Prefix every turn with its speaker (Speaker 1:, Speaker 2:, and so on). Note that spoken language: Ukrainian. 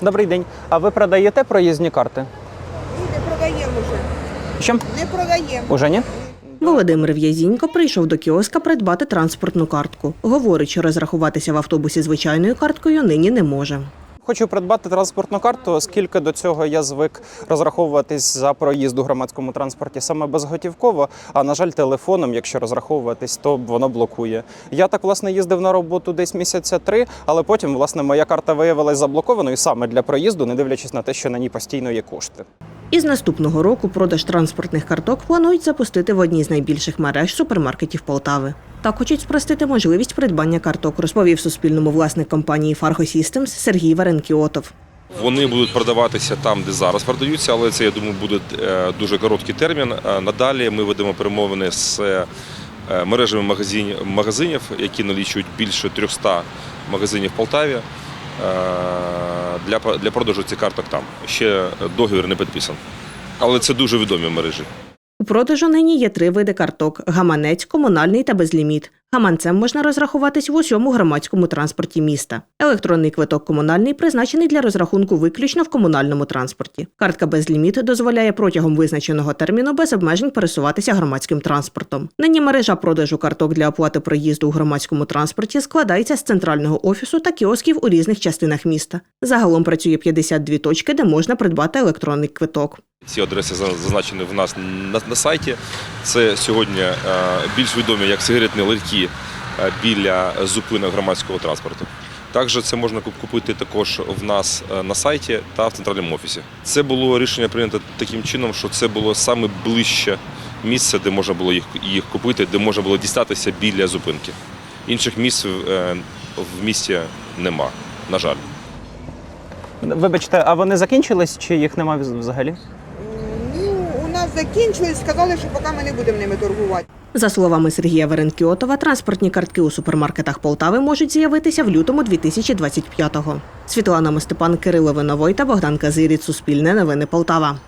Speaker 1: Добрий день. А ви продаєте проїзні карти?
Speaker 2: Не продаємо вже.
Speaker 1: Що?
Speaker 2: Не продаємо.
Speaker 1: Уже ні?
Speaker 3: Володимир В'язінько прийшов до кіоска придбати транспортну картку. Говорить, що розрахуватися в автобусі звичайною карткою нині не може.
Speaker 1: Хочу придбати транспортну карту, оскільки до цього я звик розраховуватись за проїзд у громадському транспорті саме безготівково. А на жаль, телефоном, якщо розраховуватись, то воно блокує. Я так власне їздив на роботу десь місяця три, але потім власне моя карта виявилась заблокованою саме для проїзду, не дивлячись на те, що на ній постійно є кошти.
Speaker 3: Із наступного року продаж транспортних карток планують запустити в одній з найбільших мереж супермаркетів Полтави. Так хочуть спростити можливість придбання карток, розповів Суспільному власник компанії Fargo Systems Сергій Варенкіотов.
Speaker 4: Вони будуть продаватися там, де зараз продаються, але це я думаю буде е, дуже короткий термін. Е, Надалі ми ведемо перемовини з е, мережами магазинів, які налічують більше 300 магазинів в Полтаві. Для, для продажу цих карток там ще договір не підписаний. Але це дуже відомі мережі.
Speaker 3: У продажу нині є три види карток: гаманець, комунальний та безліміт. Гаманцем можна розрахуватись в усьому громадському транспорті міста. Електронний квиток комунальний призначений для розрахунку виключно в комунальному транспорті. Картка безліміт дозволяє протягом визначеного терміну без обмежень пересуватися громадським транспортом. Нині мережа продажу карток для оплати проїзду у громадському транспорті складається з центрального офісу та кіосків у різних частинах міста. Загалом працює 52 точки, де можна придбати електронний квиток.
Speaker 4: Ці адреси зазначені в нас на, сайті. Це сьогодні е, більш відомі як сигаретні ларьки е, біля зупинок громадського транспорту. Також це можна купити також в нас е, на сайті та в центральному офісі. Це було рішення прийнято таким чином, що це було саме ближче місце, де можна було їх, їх купити, де можна було дістатися біля зупинки. Інших місць в місті нема, на жаль.
Speaker 1: Вибачте, а вони закінчились чи їх немає взагалі?
Speaker 2: Закінчились, сказали, що поки ми не будемо ними торгувати.
Speaker 3: За словами Сергія Веренкіотова, транспортні картки у супермаркетах Полтави можуть з'явитися в лютому 2025-го. Світлана Мостепан, Кирило Виновой та Богдан Казирі, Суспільне новини Полтава.